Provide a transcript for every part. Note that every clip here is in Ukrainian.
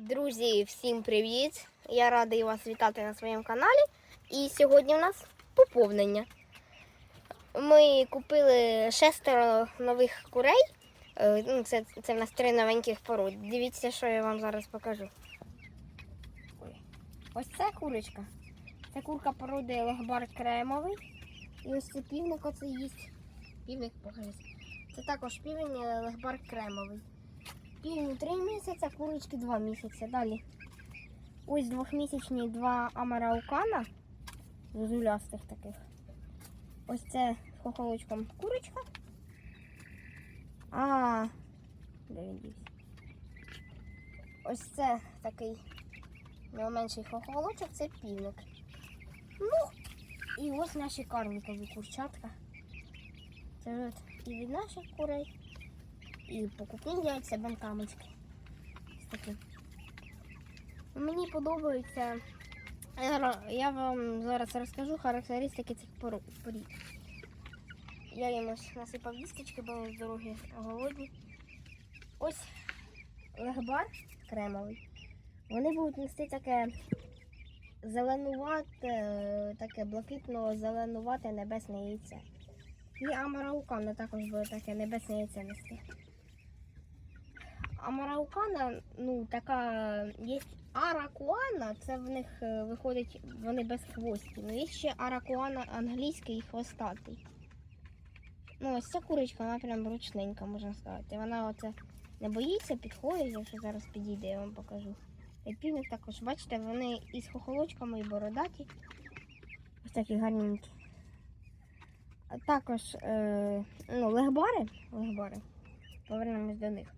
Друзі, всім привіт! Я радий вас вітати на своєму каналі. І сьогодні у нас поповнення. Ми купили шестеро нових курей. Е, Ну, це, це в нас три новеньких пород. Дивіться, що я вам зараз покажу. Ось це курочка. Це курка породи лохбар кремовий. І ось це півник оце їсть. Півник покажись. Це також півень лохбар кремовий. Півні три місяці, курочки два місяці. Далі. Ось двохмісячні два амараукана. Зозулястих таких. Ось це з хохолочком курочка. А, де він дівся? Ось це такий найменший хохолочок, це півник. Ну, і ось наші карликові курчатка. Це от і від наших курей. І покупні яйця бентамочки. Ось такі. Мені подобається. Я вам зараз розкажу характеристики цих порід. Я їм насипав їсточки, бо з дороги голодні. Ось легбар кремовий. Вони будуть нести таке зеленувате, таке блакитно-зеленувате небесне яйце. І амараукана також буде таке небесне яйце нести. Амараукана, ну, така є аракуана, це в них е, виходить, вони без хвостів. Ну, є ще аракуана англійський і хвостатий. Ну, ось ця курочка, вона прям ручненька, можна сказати. Вона оце не боїться, підходить, якщо зараз підійде, я вам покажу. І півник також, бачите, вони із хохолочками і бородаті. Ось такі гарненькі. А також е, ну, легбари, легбари. Повернемось до них.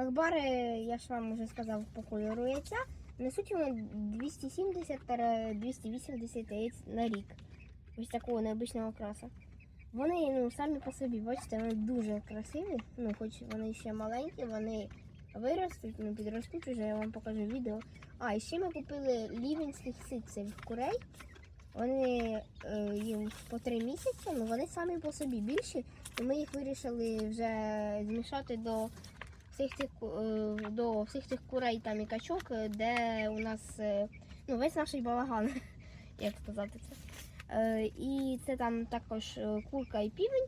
Легбари, я ж вам вже сказав, по кольору яйця. Несуть вони 270-280 яєць на рік. Ось такого необичного краса. Вони ну, самі по собі, бачите, вони дуже красиві. Ну, хоч вони ще маленькі, вони виростуть, ну, підростуть вже, я вам покажу відео. А, і ще ми купили лівенських ситців курей. Вони е, їм по три місяці, ну вони самі по собі більші. І ми їх вирішили вже змішати до всіх ку- е, до всіх тих курей там і качок, е, де у нас е, ну, весь наш балаган, як сказати це. І це там також курка і півень.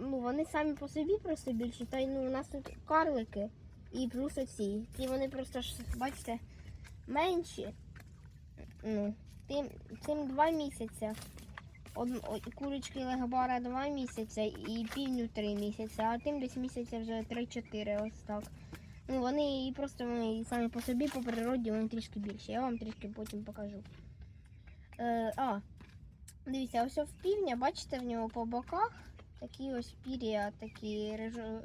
Ну, вони самі по собі просто більші. Та й ну, у нас тут карлики і плюс оці. Ті вони просто ж, бачите, менші. Ну, тим, цим два місяці. Курочки легобара два місяці і півню три місяці, а тим десь місяця вже 3-4, ось так. Ну, вони і просто вони самі по собі, по природі, вони трішки більші. Я вам трішки потім покажу. Е, а, дивіться, ось в півня, бачите, в нього по боках такі ось пір'я, такі рижу,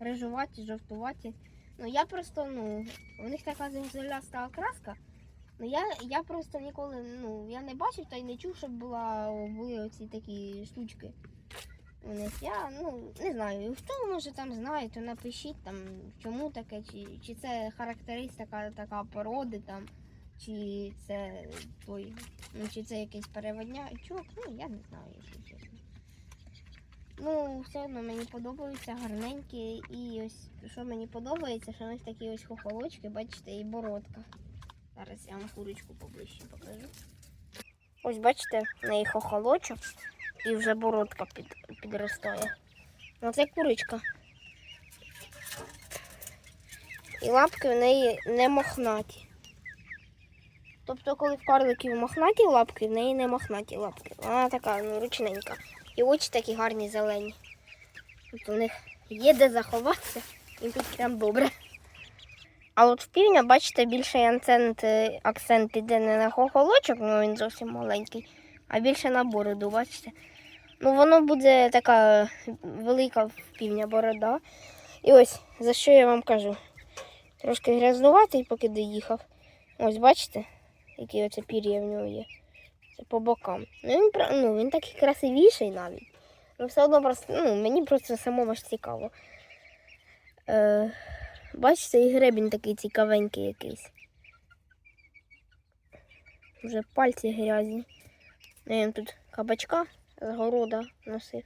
рижуваті, жовтуваті. Ну, я просто, ну, у них така земляста окраска. Ну я, я просто ніколи ну, я не бачив та й не чув, щоб була, були оці такі штучки. У них я ну не знаю. Хто може там знає, то напишіть там, чому таке, чи, чи це характеристика така породи там, чи це той, ну чи це якийсь переводнячок, ну я не знаю, якщо чесно. Ну, все одно мені подобаються гарненькі. І ось що мені подобається, що у них такі ось хохолочки, бачите, і бородка. Зараз я вам курочку поближче покажу. Ось бачите, в неї хохолочок і вже бородка під, підростає. Ну це курочка. І лапки в неї не мохнаті. Тобто, коли в карликів мохнаті лапки, в неї не мохнаті лапки. Вона така ну, ручненька. І очі такі гарні зелені. Тобто у них є де заховатися, і тут прям добре. А от в півня, бачите, більший акцент, е, акцент іде не на хохолочок, ну він зовсім маленький, а більше на бороду, бачите. Ну, воно буде така велика в півня борода. І ось за що я вам кажу. Трошки грязнуватий, поки доїхав. Ось бачите, які оце пір'я в нього є. Це по бокам. Ну він, ну, він такий красивіший навіть. Ну, все одно просто, ну, мені просто самому ж цікаво. Е, Бачите, і гребінь такий цікавенький якийсь. Вже пальці грязні. Ну, Я тут кабачка з города носив.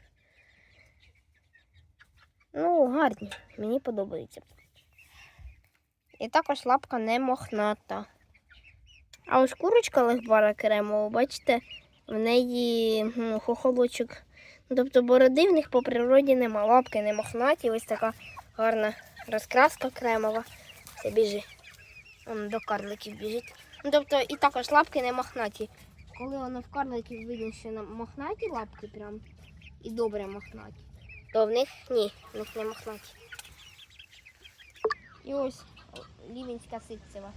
Ну, гарні, мені подобається. І також лапка не мохната. А ось курочка легбара кремова, бачите, в неї ну, хохолочок. Ну, Тобто бороди в них по природі нема. Лапки не мохнаті, ось така гарна розкраска кремова. Це біжи. Он до карликів біжить. Ну, тобто і також лапки не мохнаті. Коли воно в карликів видно, що на мохнаті лапки прям і добре мохнаті, то в них ні, в них не мохнаті. І ось лівінська ситцева.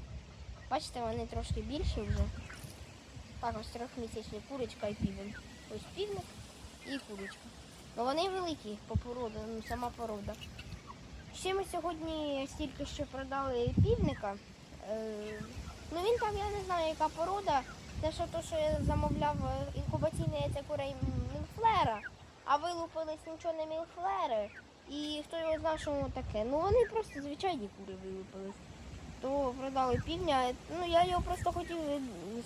Бачите, вони трошки більші вже. Також трьохмісячні курочка і півень. Ось півник і курочка. Ну вони великі по породу, ну сама порода. Ще ми сьогодні стільки що продали півника. Е, ну він там, я не знаю, яка порода. Те, що то, що я замовляв е, інкубаційне яйця курей мілфлера, а вилупились нічого не мілфлери. І хто його знав, що воно таке. Ну вони просто звичайні кури вилупились. То продали півня. Ну я його просто хотів е,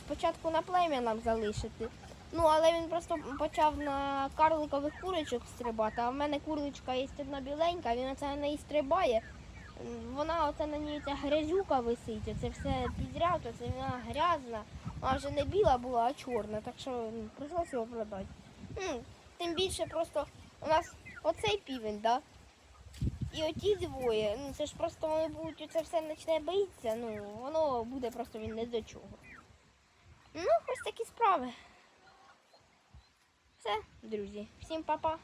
спочатку на плем'я нам залишити. Ну, але він просто почав на карликових курочок стрибати, а в мене курличка є одна біленька, він оце на неї стрибає. Вона оце на ній ця грязюка висить, оце все підряд, оце вона грязна. Вона вже не біла була, а чорна, так що прийшлося його продати. Тим більше просто у нас оцей півень, да? І оті двоє. Ну це ж просто вони будуть оце все почне битися, ну воно буде просто він не до чого. Ну, ось такі справи. Все, друзі. Всім па-па.